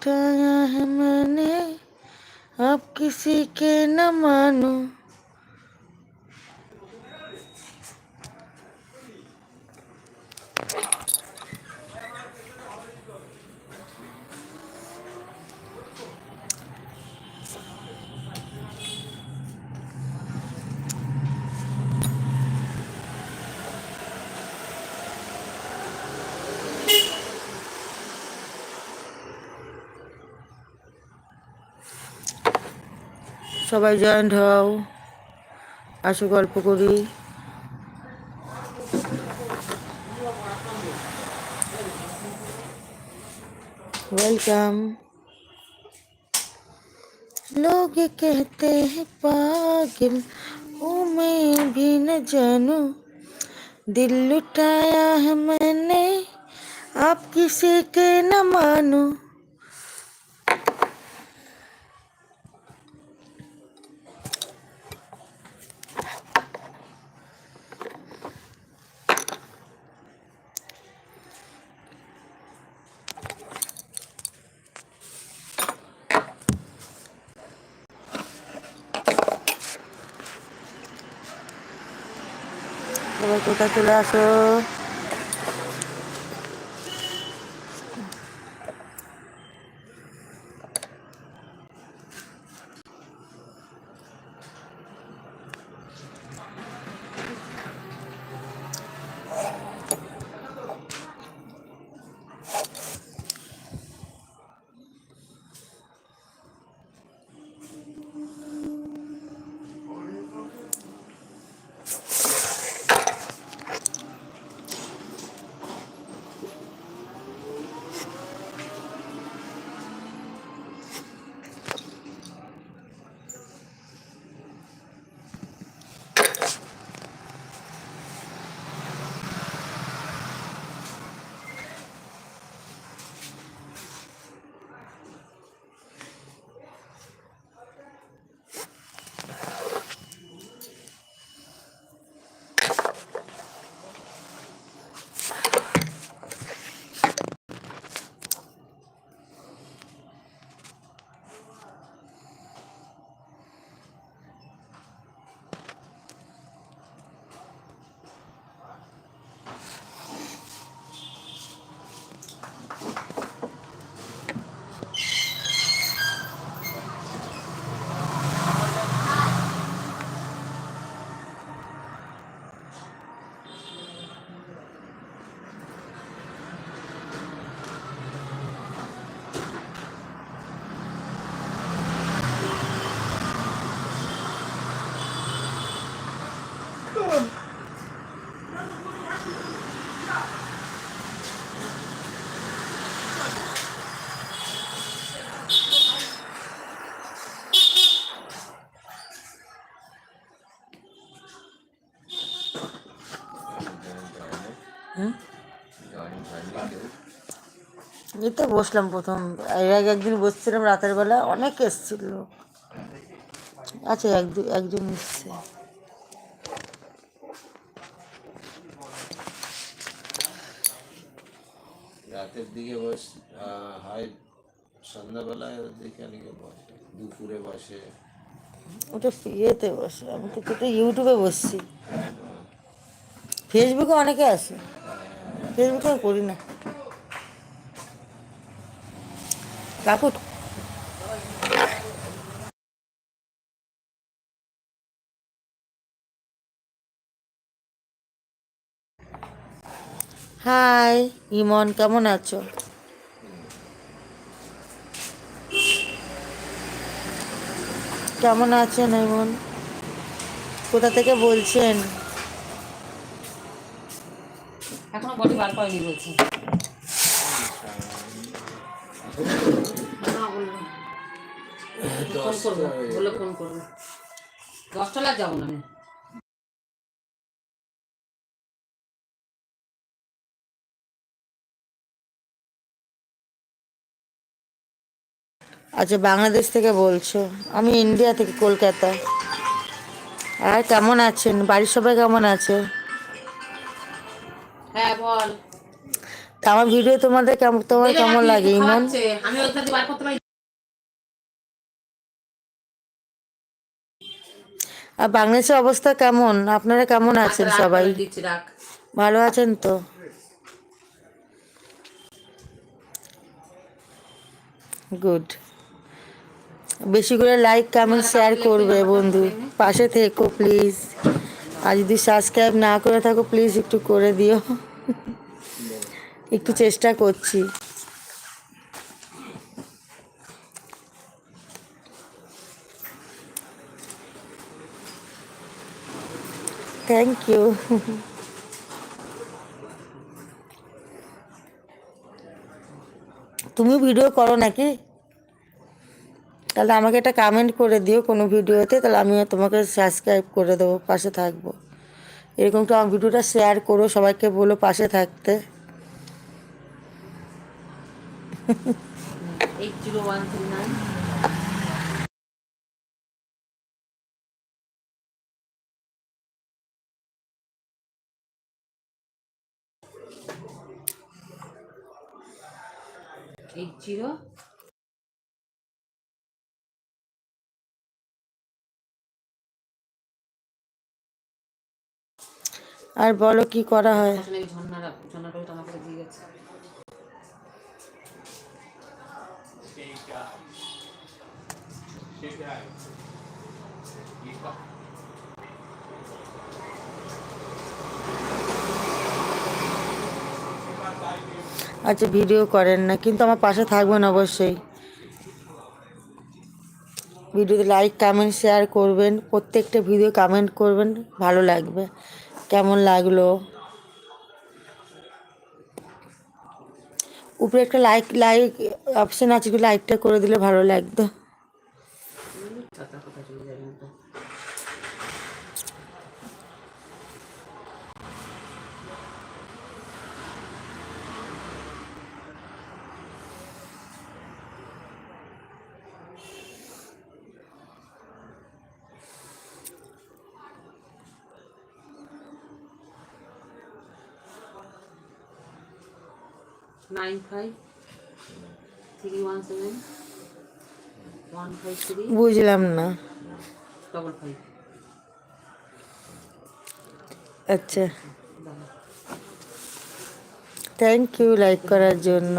लुटाया है मैंने। अब किसी के न मानू। সবাই জয়েন্ট হও আসো গল্প করি वेलकम लोग कहते हैं पागल हूँ मैं भी न जानू दिल लुटाया है मैंने आप किसी के न मानू কোথায় চলে আসো এই বসলাম প্রথম। এর আগে একদিন বসছিলাম রাতের বেলা অনেক এসছিল। আচ্ছা এক একজন এসছে। রাতের দিকে বস হয় সন্ধ্যাবেলায় দিকে অনেকে বসে। দুপুরে বসে। ওটা ইয়েতে বসে। আমি তো তো ইউটিউবে বসছি। ফেসবুকে অনেকে আছে। ফেসবুকে করি না। কাকু হাই ইমন কেমন আছো? কেমন আছেন ইমন কোথা থেকে বলছেন? এখনও বডি বার করেনি বলছি। ফোন করব বলল ফোন করব। দশটা যাব না আচ্ছা বাংলাদেশ থেকে বলছো। আমি ইন্ডিয়া থেকে কলকাতা। আর কেমন আছেন? বাড়ির সবাই কেমন আছে? হ্যাঁ বল। তা আমার ভিডিও তোমাদের কেমন তোমার কেমন লাগে ইমন? আমি ওইখান থেকে বার করতে পারি আর বাংলাদেশের অবস্থা কেমন? আপনারা কেমন আছেন সবাই? ভালো আছেন তো? গুড বেশি করে লাইক কমেন্ট শেয়ার করবে বন্ধু। পাশে থেকো প্লিজ আর যদি সাবস্ক্রাইব না করে থাকো প্লিজ একটু করে দিও। একটু চেষ্টা করছি। থ্যাংক ইউ তুমি ভিডিও করো নাকি? তাহলে আমাকে একটা কমেন্ট করে দিও কোনো ভিডিওতে তাহলে আমি তোমাকে সাবস্ক্রাইব করে দেবো, পাশে থাকব। এরকম তো আমার ভিডিওটা শেয়ার করো, সবাইকে বলো পাশে থাকতে। Eight zero one three nine eight zero আর বলো কি করা হয়? আসলে এই ঝর্ণারা ঝর্ণাটা দিয়ে গেছে। আচ্ছা ভিডিও করেন না। কিন্তু আমার পাশে থাকবেন অবশ্যই। ভিডিওতে লাইক কমেন্ট শেয়ার করবেন। প্রত্যেকটা ভিডিও কমেন্ট করবেন। ভালো লাগবে। কেমন লাগল? উপরে একটা লাইক লাইক অপশান আছে লাইকটা করে দিলে ভালো লাগতো চারটা কথা চলে যাবে না তো nine five three one seven one five three বুঝলাম না। ডবল ফাইভ আচ্ছা। থ্যাংক ইউ লাইক করার জন্য।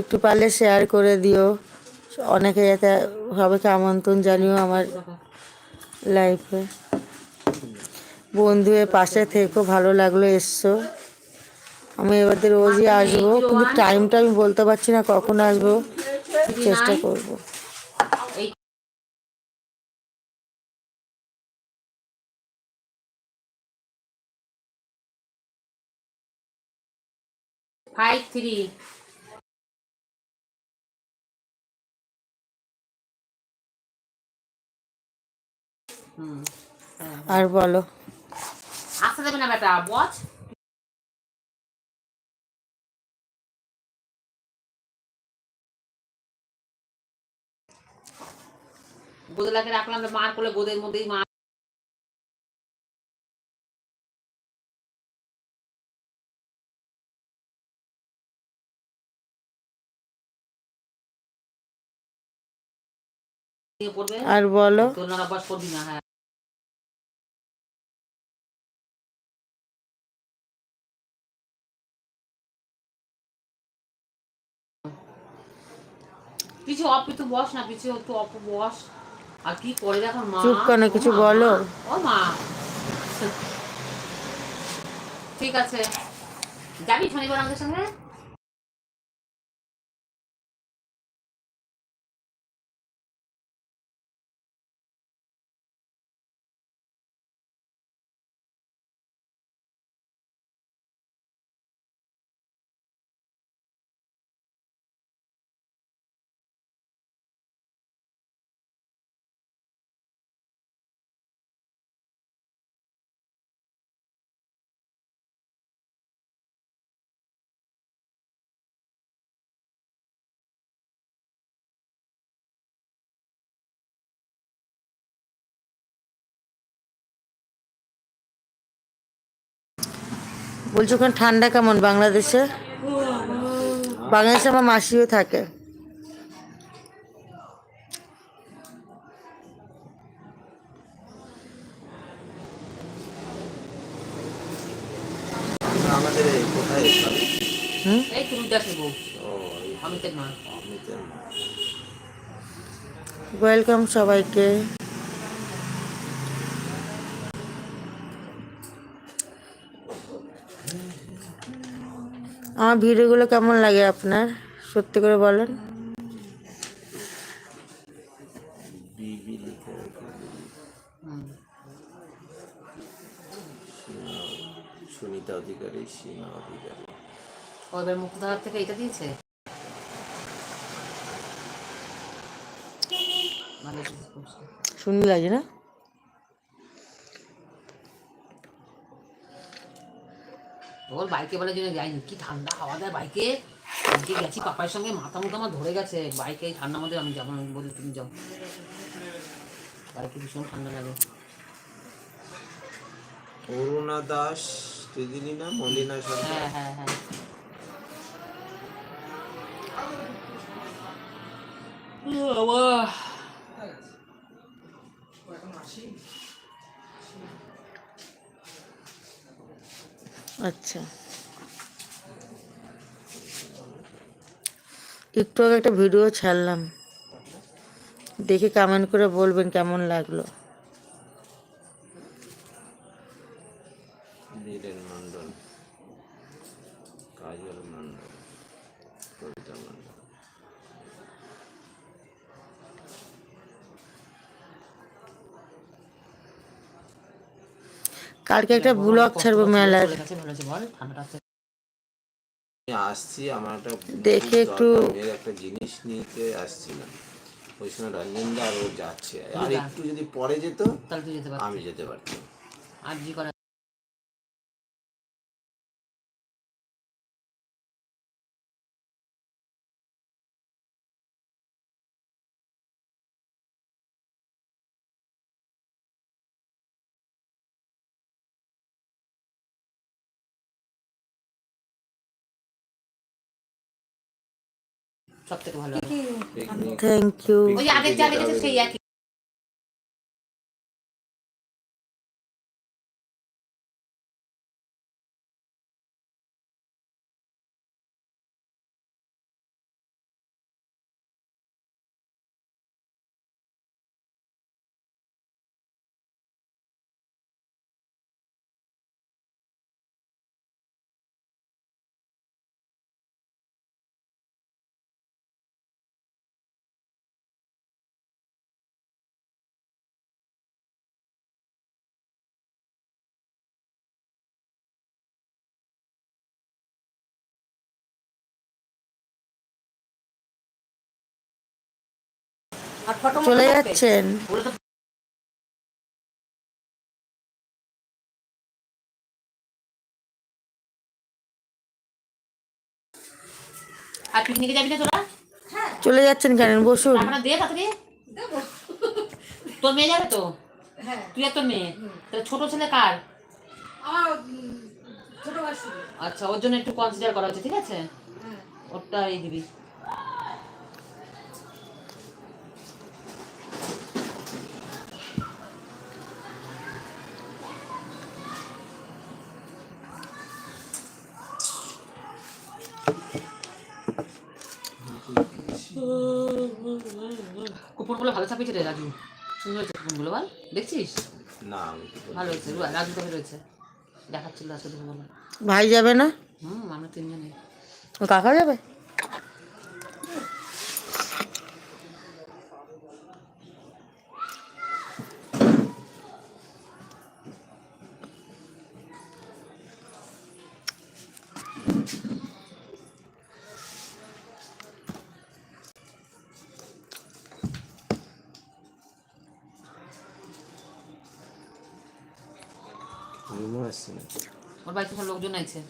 একটু পারলে শেয়ার করে দিও। অনেকে যাতে সবাইকে আমন্ত্রণ জানিও আমার লাইফে বন্ধুয়ের পাশে থেকো ভালো লাগল এসছো। আমি এবারে রোজই আসব কিন্তু টাইমটা আমি বলতে পারছি না কখন আসব চেষ্টা করব। ফাইভ থ্রি আর বলো। আসতে দেবে না বেটা ওয়াচ গোদলাকে রাখলাম মার করলে গোদের মধ্যেই মার আর বলো। করবি না হ্যাঁ। পিছু অপ একটু বস না পিছু একটু অপ বস। চুপ কেন, কিছু বলো। ও মা। ঠিক আছে। যাবি শনিবার আমাদের সঙ্গে? বলছো ওখানে ঠান্ডা কেমন বাংলাদেশে? বাংলাদেশে আমার মাসিও থাকে। ওয়েলকাম এই আমার ভিডিওগুলো কেমন লাগে আপনার? সত্যি করে বলেন। সুনিতা অধিকারী সীমা অধিকারী। ও এবার মুক্তধার থেকে এটা দিয়েছে? ভালো কিছু লাগে না? ওর বাইকে বলে জন্য যাইনি কি ঠান্ডা হাওয়া দেয় বাইকে? আজকে গেছি পাপার সঙ্গে মাথা মুথা আমার ধরে গেছে। বাইকে ঠান্ডার মধ্যে আমি যাব আমি বলি তুমি যাও। বাইকে ভীষণ ঠান্ডা লাগে। অরুণা দাস তুই দিলি না মলিনা সরকার? হ্যাঁ হ্যাঁ হ্যাঁ। বাবা। আচ্ছা। একটু আগে একটা ভিডিও ছাড়লাম। দেখে কমেন্ট করে বলবেন কেমন লাগল। কালকে একটা ব্লগ ছাড়বো মেলার। আসছি আমার একটা দেখে একটু- একটা জিনিস নিতে আসছিলাম। ওই সময় রঞ্জন দা আর ও যাচ্ছে। আর একটু যদি পরে যেত তাহলে তুই যেতে পারবি আমি যেতে পারতাম। আর জি করে সব থেকে ভালো থ্যাংক ইউ ওই আগের যা লিখেছে সেই একই। চলে যাচ্ছেন। আর পিকনিকে যাবি না তোরা? চলে যাচ্ছেন কেন? বসুন। আমরা দে তাড়াতাড়ি তোর মেয়ে যাবে তো? তুই আর তোর মেয়ে? তাহলে ছোট ছেলে কার? আচ্ছা ওর জন্য একটু কনসিডার করা হচ্ছে ঠিক আছে? ওটা এই দিবি। কুপনগুলো ভালো ছাপিয়েছে রে রাজু। সুন্দর হয়েছে কুপনগুলো বল। দেখছিস? না? ভালো হয়েছে। রাজু তো রয়েছে। দেখাচ্ছিল আজকে ভাই যাবে না? হুম আমরা তিনজনে। ও কাকা যাবে? ওর বাড়িতে লোকজন আছে